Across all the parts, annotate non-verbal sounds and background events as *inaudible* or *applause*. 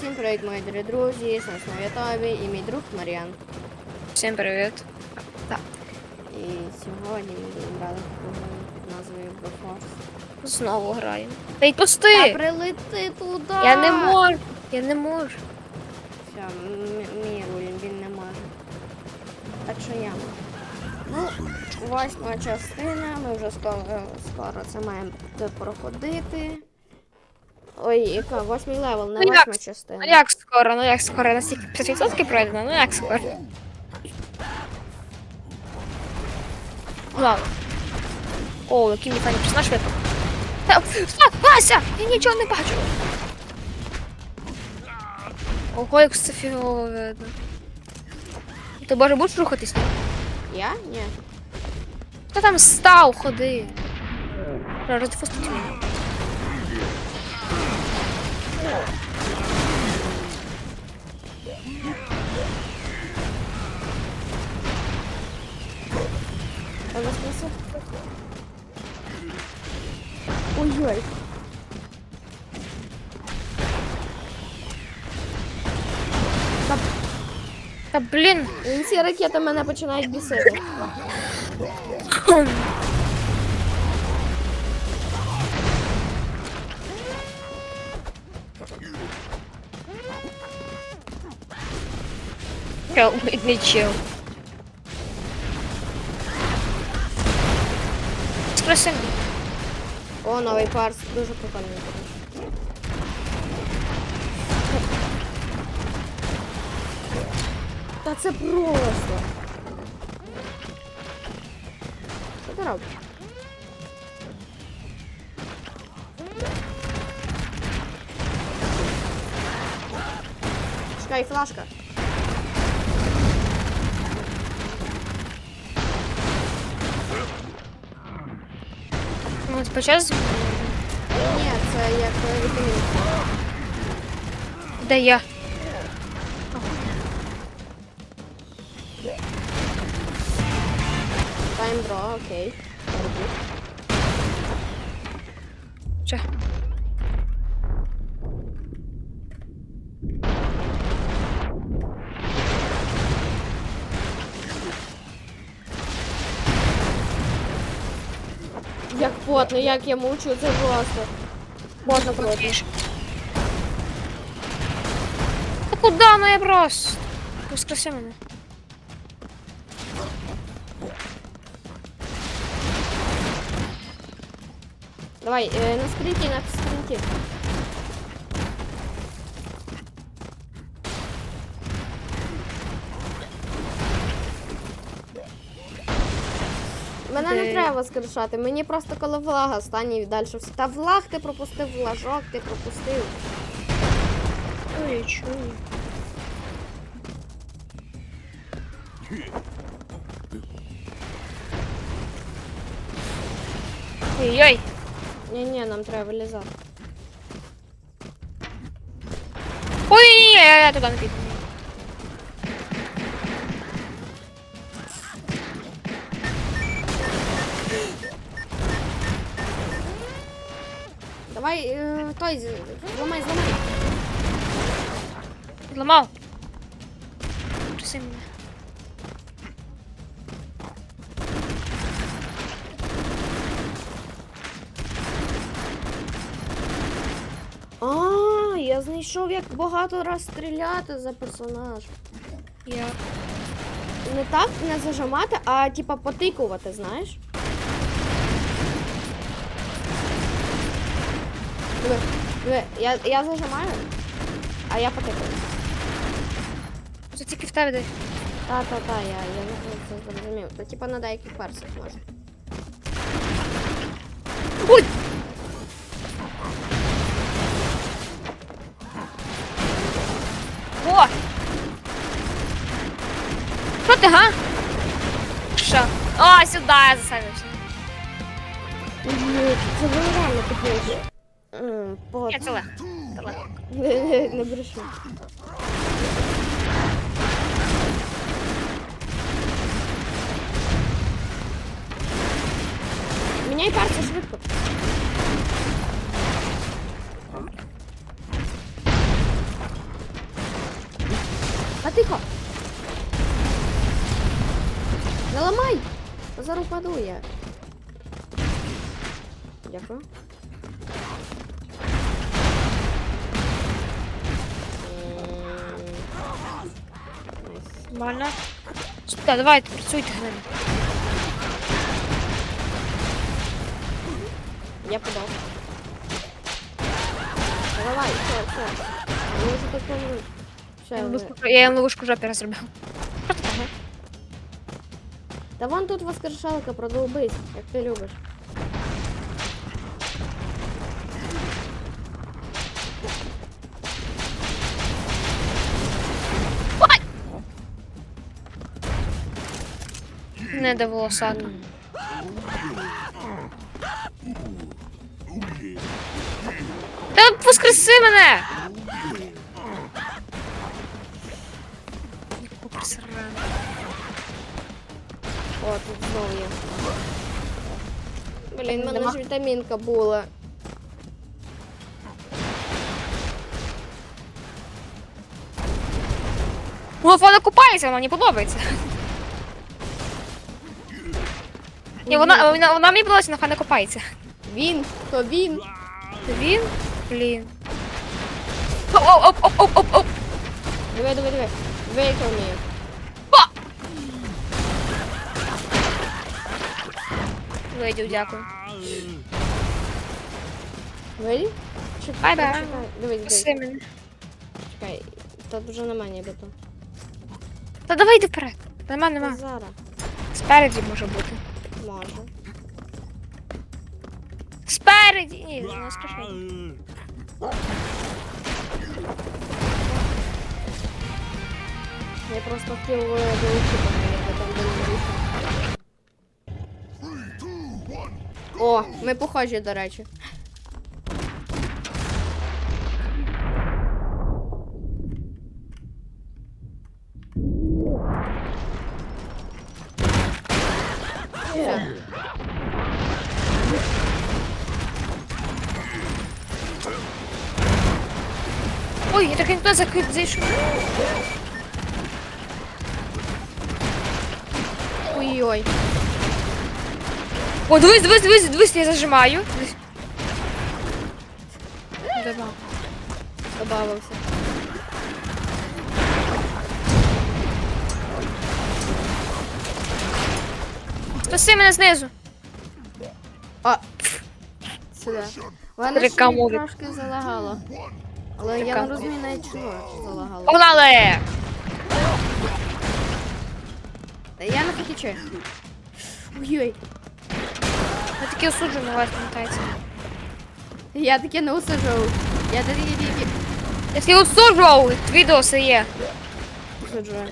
Всім привіт, мої дорогі друзі, Снесно Ятові і мій друг Маріан. Всім привіт. І сьогодні ми будемо грати в гру під назвою Broforce. Знову граємо. Та й Та прилети туди! Я не можу. Я не можу. Все, мій руль, він не може. Так що я можу. Ну, восьма частина, ми вже скоро, скоро це маємо проходити. Ой, яка? Восьмий левел, не Ну, восьма частина. Ну як скоро? Ну як скоро? Настільки 50% пройдено? Ну як скоро? Ладно. О, який механік персонаж випав. Вася! Я нічого не бачу. Ого, як це фігово видно. Ти боже, будеш рухатись? Я? Ні. Хто там став, ходи. Розвпустить мене. А воскресив? Ой-ой. Та блін. Ці ракети мене починають бісити. Не чел. Спроси. О, новий парс, дуже прикольний. Та це просто. Що ти робиш? Чекай, флашка. Ну, спочатку. Ні, це як е, вітамін. Де я? Таймбро, окей. Роблю. Потно, як я мучу, це просто. Можна пройти. Та куди? Ну я просто. Воскреси мене. Давай, э, на скринті, на скринті. Мене не Окей. Треба воскрешати, мені просто коли влага стане і далі все. Та влаг ти пропустив, влажок ти пропустив. Чую, чую. Ой-ой. Ні-ні, нам треба вилізати. Ой, я, я туди не піду. Давай, е, той, зламай, зламай. Зламав. Часи мене. А, я знайшов, як багато раз стріляти за персонаж. Я. Не так не зажимати, а типа потикувати, знаєш? Диви, диви, я, я зажимаю, а я потикаю. Це тільки в тебе десь. Та, та, та, я, я не це зрозумів. Це типа на деяких персах може. Ой! О! Що ти, га? Що? О, сюди я засадився. Це було реально тупо. По... Ні, це легко. Це легко. *laughs* Не, не, брешу. Міняй перси швидко. А тихо! Не ламай! Зараз упаду я. Дякую. Нормально. Сюди, давайте, працюйте гнилі. Я подав. Давай, все, все. Ну вже так помру. Все, Я ви- ловушку- Я їм ловушку в жопі розробив. Ага. Та вон тут воскрешалка, продовбись, як ти любиш. Не до волосаду. Та воскреси мене! Яку присрану. О, тут знову є. Блін, в мене Нема. ж вітамінка була. Ну, вона купається, вона мені подобається. Ні, вона, вона, вона мені подобається, але вона купається. Він, то він. Він? Блін. Оп, оп, оп, оп, оп, оп. Диви, диви, диви. Диви, як я вмію. О! Видів, дякую. Виді? Чекай, Бай-бай. чекай. Дивись, дивись. Спаси мене. Чекай. Тут вже нема нібито. Та давай йди вперед. Нема, нема. Зараз. Спереді може бути. Може. Спереді! Ні, не скажи. Я просто хотів е, долучити, мене, там вийшло. О, ми похожі, до речі. Ой, я так не туди закрив, зайшов. Ой-ой. О, дивись, дивись, дивись, дивись, я зажимаю. Добав. Добавився. Спаси мене знизу. А. Сюди. У мене ще трошки залагало. Але я не розумію навіть чого залагало. Погнали! Та Я не хотічу. Ой-ой. Я таки осуджено вас пам'ятається. Я таке не усаджував. Я такі тільки Я таки осуджував, відео все є. усаджую.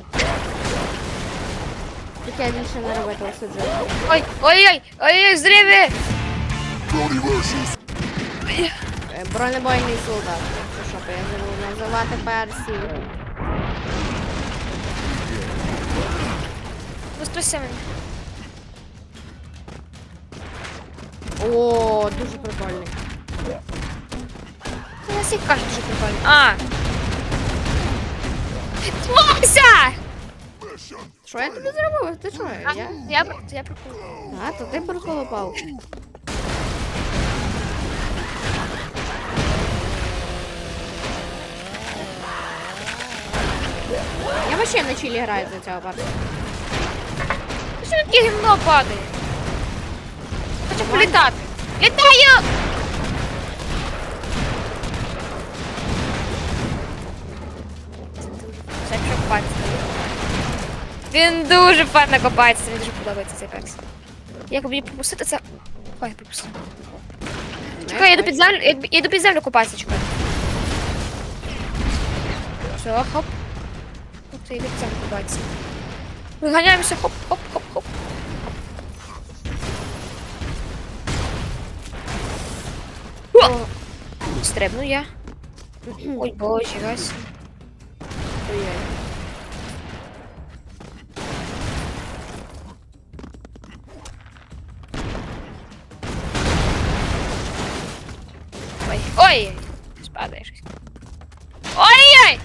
Таке більше не робити усаджую. Ой, ой-ой, ой-ой, зриви! Е, Бронебойний солдат. Це що, я забув називати персію. Ну спаси мене. О, дуже прикольний. Я всіх кажуть, що прикольно. А! Вася! Що я тобі зробив? Ти що? А, Я? я, я прикольно. А, то ти приколопав. Я вообще на чилі граю за цього парня. Що таке гімно падає? Хочу політати. Літаю! Це якщо копатися. Він дуже файно копається, мені дуже подобається цей перс. Як мені пропустити це? Ой, пропустив. Чекай, я йду під землю, я, я йду під землю купатися, чекай. Все, хоп. Ух ти, йду під землю купатися. Виганяємося, хоп, хоп, хоп, хоп. О, Стрибну я. *clears throat* Ой, боже, Вася. ой-ой. Ой, ой! Спадаєш. Ой-ой!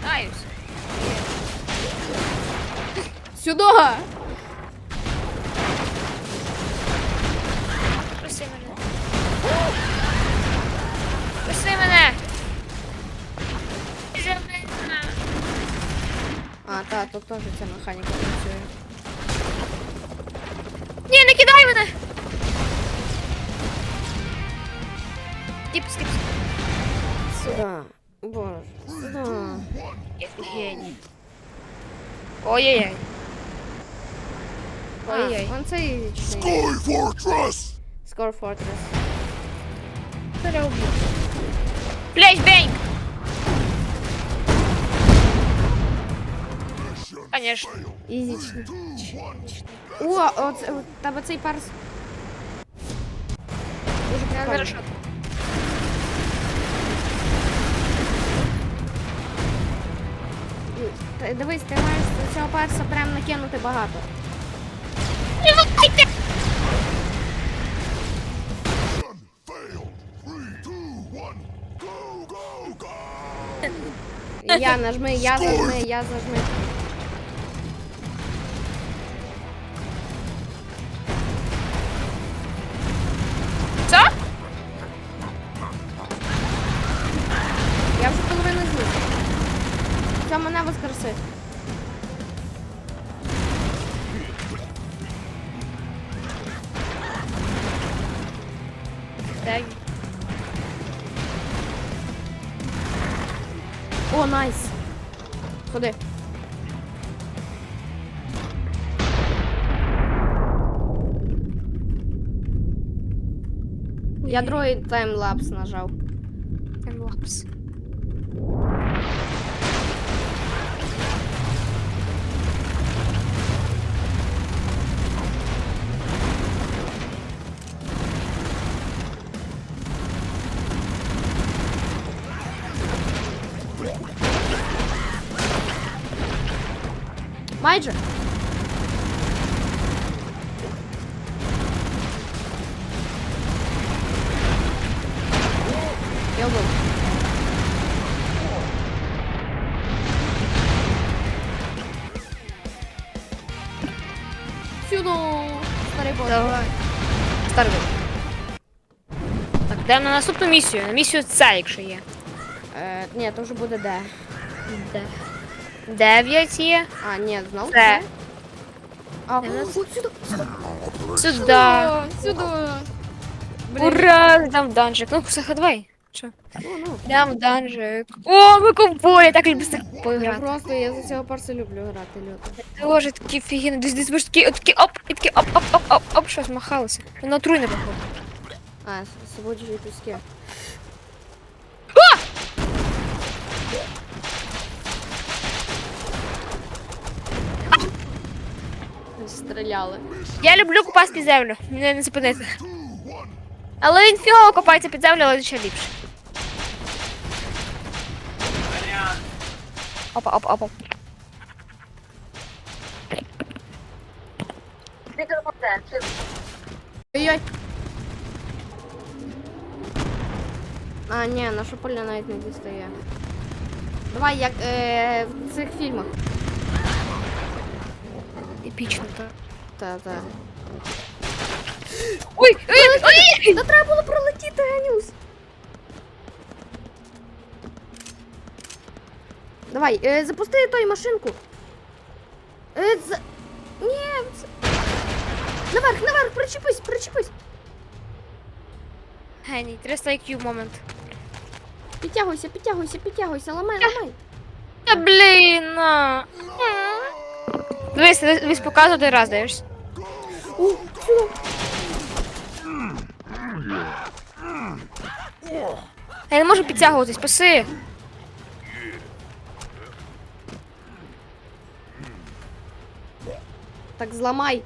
Знаюсь. Сюди! Проси мене. Проси мене. А, та, тут теж ця механіка працює. Ні, не кидай мене. Скіп, скіп. Сюди. Боже. Геній. Ой-ой-ой. Ой-ой. А, вон це ізічний. Sky Fortress! Score Fortress. Переуб'ю. Флешбенг! Конечно. Ізічний. О, оце, у тебе цей парс. Дуже прикольно. Дивись, ти маєш цього парса прям накинути багато. Я нажми, я зажми, я зажми. Я другий таймлапс нажав. Таймлапс. Майже. Йдемо на наступну місію. На місію це, якщо є. Е, ні, то вже буде де. Де? Дев'ять є. А, ні, знову Це. це. А, Де у нас? сюди. Сюди. Сюди. Блін. Ура! Дам данжик. Ну, все, давай. Що? Ну, ну. Дам данжик. О, ми ковбої, так люблю з так Я поіграти. просто, я за цього парса люблю грати люто. Боже, такі фігіни. Десь десь боже такі, оп, і такі оп, оп, оп, оп, оп, що змахалося. На отруйне походу. А, с- свободжі піски. Стріляли. Я люблю купати під землю. Мене не зупинити. Але він фігово копається під землю, але ще ліпше. Опа, опа, опа. Ой-ой. А, ні, наша поля навіть не дістає. Давай, як е, в цих фільмах. Епічно, так. Та-та. Ой, ой, ой! Та треба було пролетіти, Ганюс. Давай, е, запусти той машинку. Е, за... Ні, це... Наверх, наверх, причепись, причепись. Геній, 300 IQ момент. Підтягуйся, підтягуйся, підтягуйся, ламай, ламай. Та блін. на. Дивись, дивись, показуй один раз, даєшся. У. Я не можу підтягуватись, паси. Так, зламай.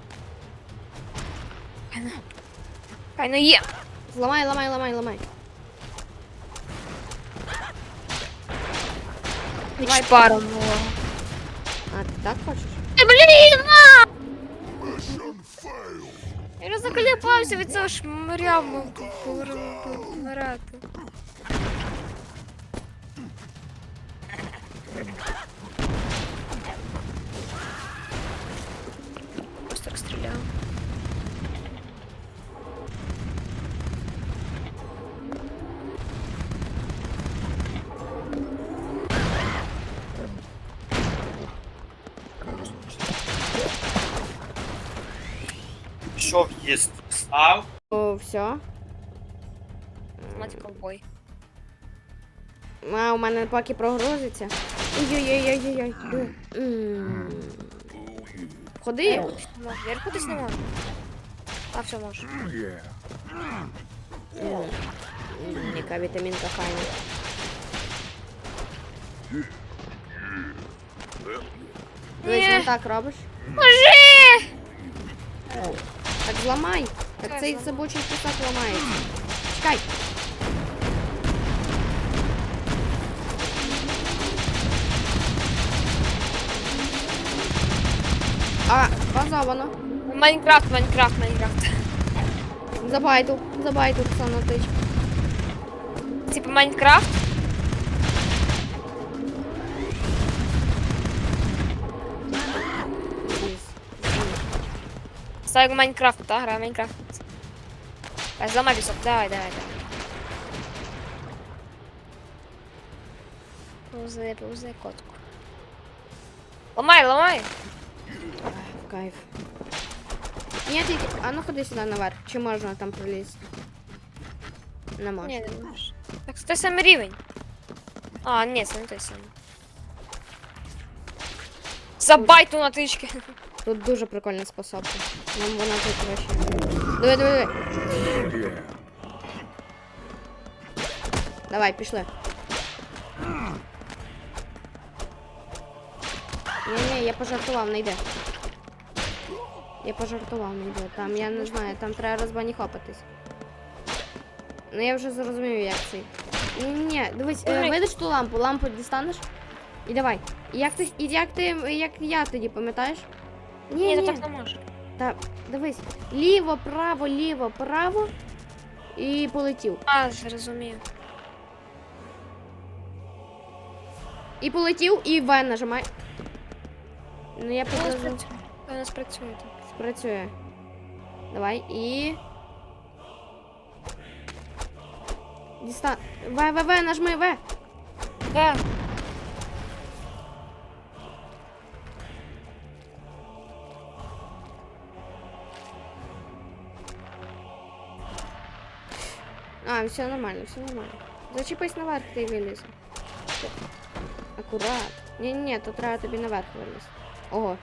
Хай не є. Зламай, ламай, ламай, ламай. Давай пару. А, ти так хочеш? Та блін! на! Mission failed! Я вже заколіпався від цього шмаря помирати. Встав. О, все. Мать ковбой. А, у мене поки прогрузиться. Ой-ой-ой-ой-ой. Ходи. Я рухатись не можу. А, все можу. Яка вітамінка файна. Дивись, не так робиш. Боже! Так зламай. Так цей собочий кусок ламається. Чекай! А, базовано. Майнкрафт, Майнкрафт, Майнкрафт. За байту, за байту. Типа Майнкрафт? Сайг Майнкрафт, та гра Майнкрафт. А, Зламай пісок, давай, давай, давай. Повзи, повзи котку. Ламай, ламай! Кайф. Ні, тільки. А ну ходи сюди наверх. Чи можна там пролізти? Не можна. Ні, не можеш. Так, це той самий рівень. А, ні, це не той самий. Забайту на тички. Тут дуже прикольна способка. Нам вона тут краще. Диви, диви, диви. Давай, пішли. Ні, ні, я пожартував, не йде. Я пожартував, не йде. Там, я не знаю, там треба розбаніхопитись. Ну я вже зрозумів, як цей. Ні, ні, ні, дивись, е, видиш ту лампу, лампу дістанеш? І давай. І як ти, і як ти, як я тоді, пам'ятаєш? Ні, Ні, ні, то так не може. та дивись, ліво, право, ліво, право. І полетів. А, зрозумів. І полетів, і В нажимай. Ну я не підозрюю, спрацює. Спрацює Давай і. Дістан. В, В, В, нажми В. Да. А, все нормально, все нормально. Зачіпись наверх, ти виліз. Акурат. Ні, ні, то треба тобі наверх вилізти. Ого.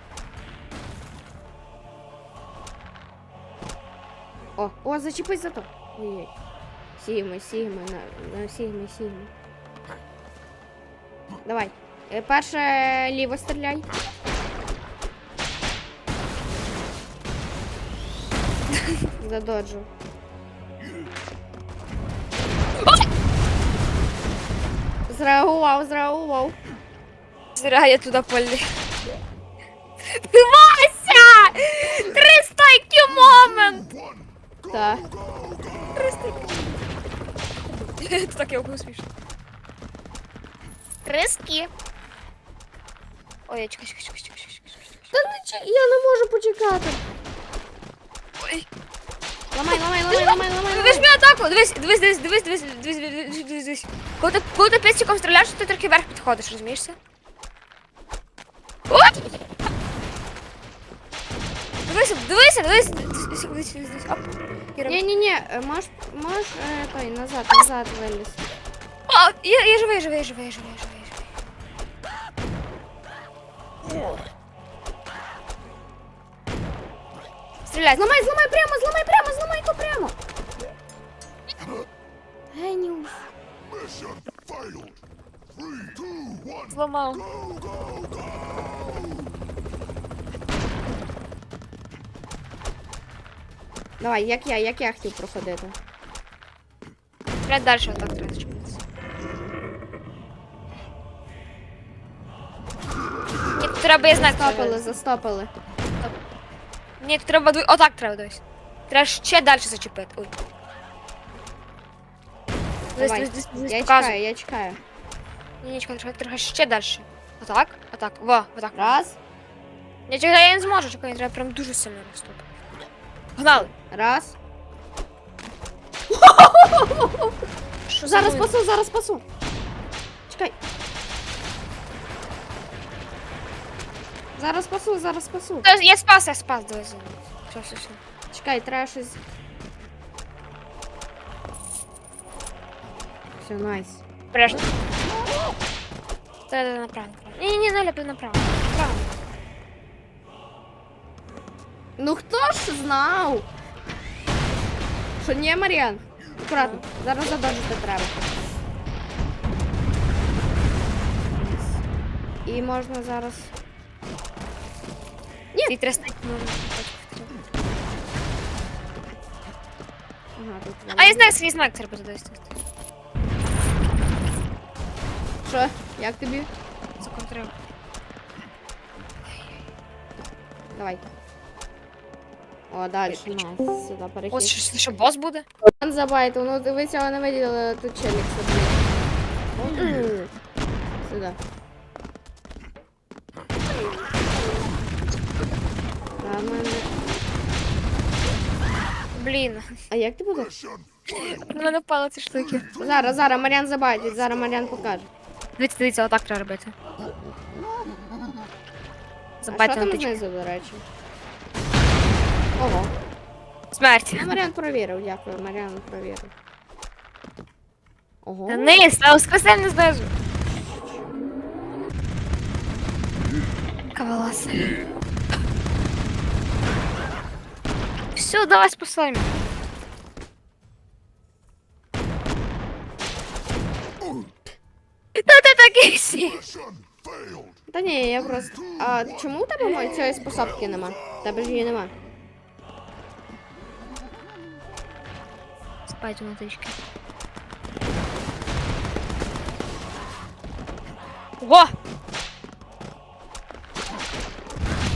О, о, зачепись за то. Ой-ой. Сігма, сігма, на, на сігма, сігма. Давай. Е, Перше ліво стріляй. *laughs* Задоджу. Зреагував, зреагував. Зря я туди поліз. Вася! 300 IQ момент! Так. Це *laughs* так я був смішно. Риски. Ой, чекай, чекай, чекай, чекай, чекай, чекай. Та не чи- я не можу почекати. Ой. Ламай, ламай, ламай, ламай, ламай. Візьми ламай. атаку! Дивись, дивись, дивись, дивись, дивись, дивись, дивись, дивись, дивись, дивись. Коли ти, коли ти пістиком стріляєш, ти трохи вверх підходиш, розумієшся? О! Дивися, дивися, дивися, дивись, дивись, дивись, дивись, оп. І роби. Ні, ні, ні, можеш, можеш е, той назад, назад виліз. О, я, я живий, живий, живий, живий, живий, живий. Стріляй, Зламай, зламай прямо, зламай прямо, зламай то прямо. Зламав. go! Давай, як я, як я хотів проходити. Стріляй далі, отак треба зачепитися. Ні, треба, я знаю, Застопили, треба. застопили. Ні, треба, отак треба дивись. Треба ще далі зачепити. Ой. Дивись, Давай. дивись, дивись, дивись, Я показуй. чекаю, я чекаю. Ні, ні, чекай, треба, треба ще далі. Отак, отак, во, отак. Раз, Ні, чекай, я не зможу, чекай, треба прям дуже сильно наступити. Погнали. раз. Що Зараз за пасу, зараз пасу. Чекай. Зараз пасу, зараз пасу. Та, Я спас, я спас, дивись. Все, все, все. Чекай, треба щось. Все, найс. Бережно. Це направо. Ні, ні, ні, наляпи направо. Направо. Ну хто ж знав? Що ні, Маріан? Аккуратно, зараз задовжити треба. І можна зараз. Ті 300 можна. Ага, тут. А я знаю свій знак треба задовести. Що? Як тобі? Законтрив. Давай. О, далі. Найс. Сюди Ось що, що бос буде? Пан Забайтов, ну ви цього не виділи, тут челік. М. Сюди. Мене... Блін. А як ти будеш? На мене впали ці штуки. Зараз, зараз Маріан забайтить, зараз Маріан покаже. Дивіться, дивіться, отак треба робити. А Забайте що на там знизу, до речі? Ого. Смерть. Ну, Маріан провірив, дякую, Маріан провірив. Ого. Та низ, а воскресенье знизу. Каваласа. Все, давай спасай Та ти такий сі. Та ні, я просто. А чому у тебе мо- цієї способки нема? Тебе ж її нема. Спать на тички. Ого!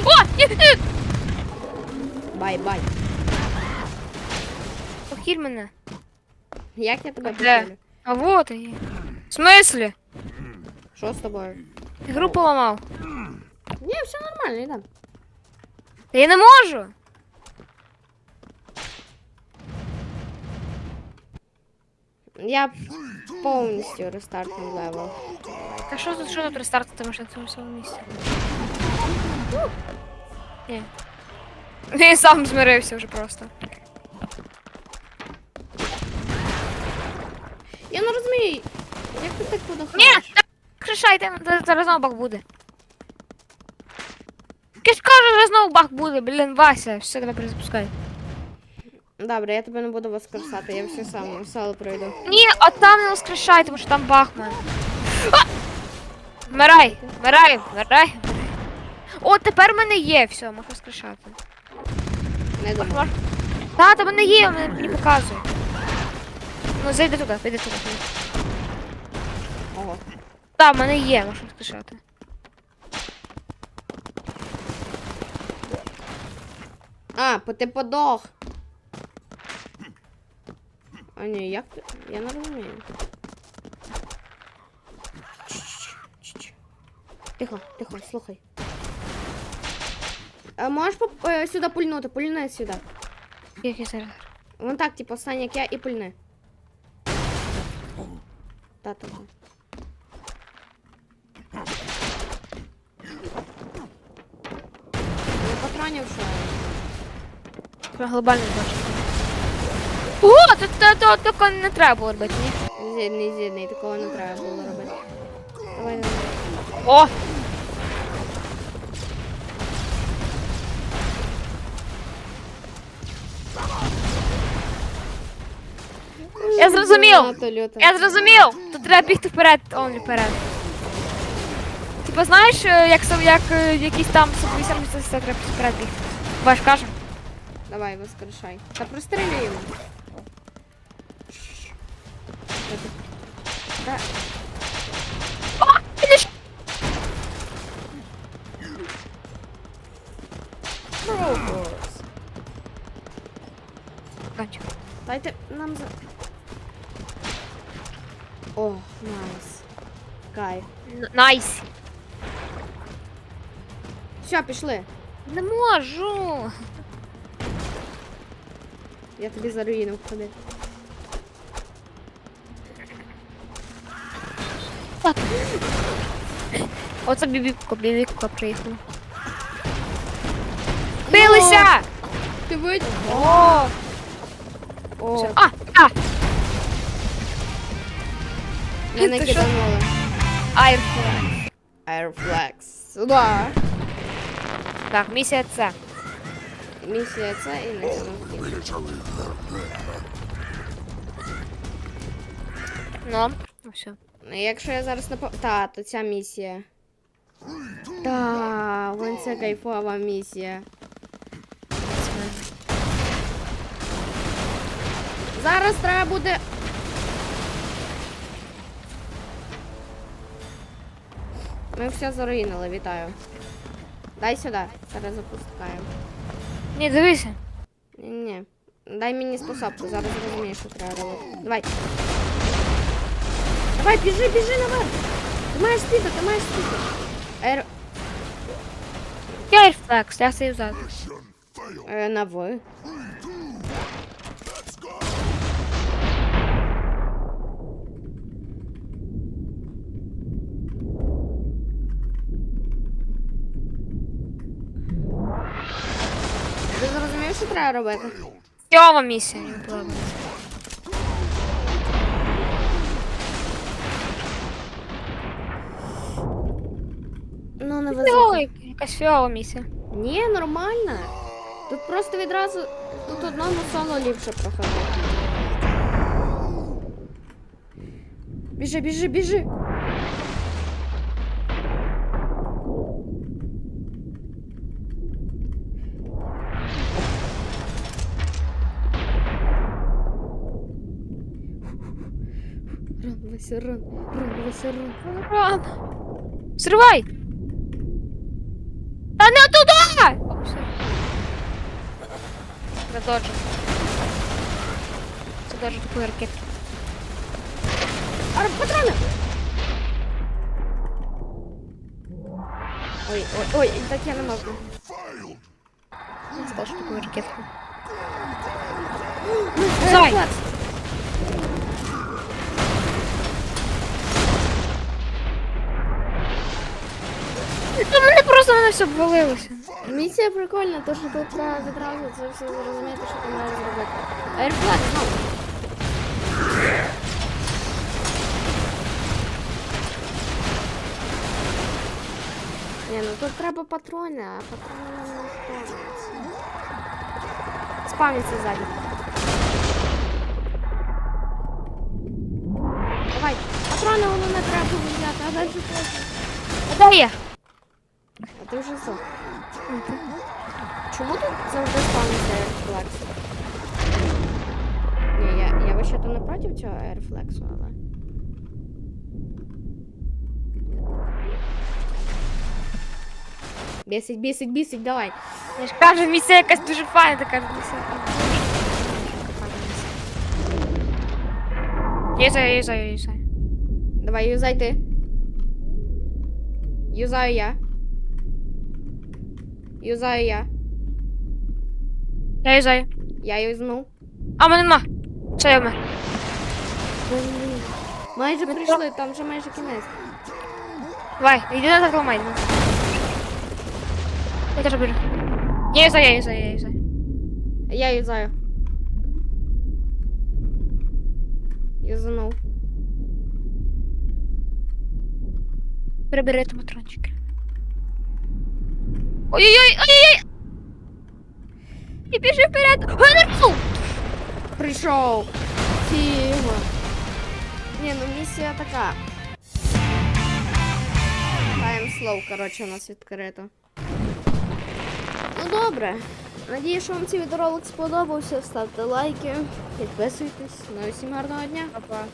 О! Ні, ні! Бай-бай. Похиль мене. Як я тебе Де? похилю? А вот і. В смислі? Що з тобою? Ігру поламав. Ні, все нормально, йдем. Та я не можу. Я повністю рестартнув левел. Та що тут, що тут рестартити машин в цьому самому місці? Ні. Він сам змирився вже просто. Я не розумію, як ти так Ні! Кришайте, зараз знову бак буде. Я ж кажу, зараз знову бак буде, блін, Вася, все, давай перезапускай. Добре, я тебе не буду воскресати, я все сам соло пройду. Ні, а там не воскрешай, тому що там бах в мене. Вмирай, вмирай, вмирай. О, тепер в мене є, все, можу воскрешати. Не думаю. Та, та в мене є, мене мені показує. Ну, зайди туди, зайди туди. Ого. Та, в мене є, можу воскрешати. А, по ти подох. А ні, як ти? Я не розумію. Тихо, тихо, слухай. А можеш поп- е, сюди пульнути, пульни сюди. Який зараз? Вон так, типу, стань як я і пульни. Та, та, та. Патронів, що? Про глобальний бачу. О, то, то, то, тако не треба було робити, ні? Зідний, зідний, такого не треба було робити. Давай, давай. О! Я зрозумів! Я зрозумів! Тут треба бігти вперед, онлі вперед. Типа знаєш, е, як, сам- як е, якісь там собі це треба вперед бігти. Ваш каже. Давай, воскрешай. Та прострілюй йому. Та, О, фініш! Кончик. дайте нам за... О, найс. Кайф. Найс. Все, пішли. Не можу. Я тобі за руїну входив. Оце бібіко, бібіко приїхав. Билися! ти будь. О! О, А! А! мене киданули. Айрфлаг. Airflex. Сюда. Так, місія це. Місія це і не. Ну, все. Ну, Якщо я зараз не по... Та, то ця місія. Та, вон ця кайфова місія. Зараз треба буде. Ми все заруїнили, вітаю. Дай сюди, зараз запускаємо. Ні, дивися. Ні. Дай мені способку, зараз зрозумієш, що треба робити. Давай. Давай, біжи, біжи наверх. Ти маєш спіти, ти маєш спіти. Ер... Я Айрфлекс, я стою ззаду. Mission failed. Е, на ви. треба робити? Сьома місія мені подобається. Ну, не везе. Ой, якась фіова місія. Ні, нормально. Тут просто відразу. Тут одному соло ліпше проходить. Біжи, біжи, біжи. Вася, ран, ран, Вася, ран. Ран. Зривай! Та не туди! О, все. Задоджу. Задоджу таку ракету. Ар, патрони! Ой, ой, ой, так я не можу. Failed. Задоджу таку ракетку. Ай, Зай! Клац. Мене просто мене все обвалилося. Місія прикольна, то що тут треба відразу це все зрозуміти, що ти маєш зробити. Airflag, знову. Ні, ну тут треба патрони, а патрони нам не спавняться. Спавняться ззаді. Давай, патрони воно не треба взяти, а далі потім. А я? А ти вже здох. Чому тут завжди спавниться аерфлекс? Ні, я, я вообще-то не проти цього аерфлексу, але. Бісить, бісить, бісить, давай. Я ж кажу, місія якась дуже файна така місія. Їжджаю, їжджаю, їжджаю. Давай, юзай ти. Юзаю я. Юзаю я. Я їжджаю. Я юзнув. А, мене нема. Що я вмер? Блін. Майже прийшли, там вже майже кінець. Давай, йди назад ламай. давай. Я теж біжу. Я їжджаю, я їжджаю, я їжджаю. Я юзаю. Юзанув. Прибери патрончики. Ой-ой-ой, ой-ой-ой! І біжи вперед! Генерал! Прийшов. Фіма. Ні, ну місія така. Time slow, коротше, у нас відкрито. Ну добре. Надію, що вам цей відеоролик сподобався. Ставте лайки, підписуйтесь. Ну і всім гарного дня. Папа.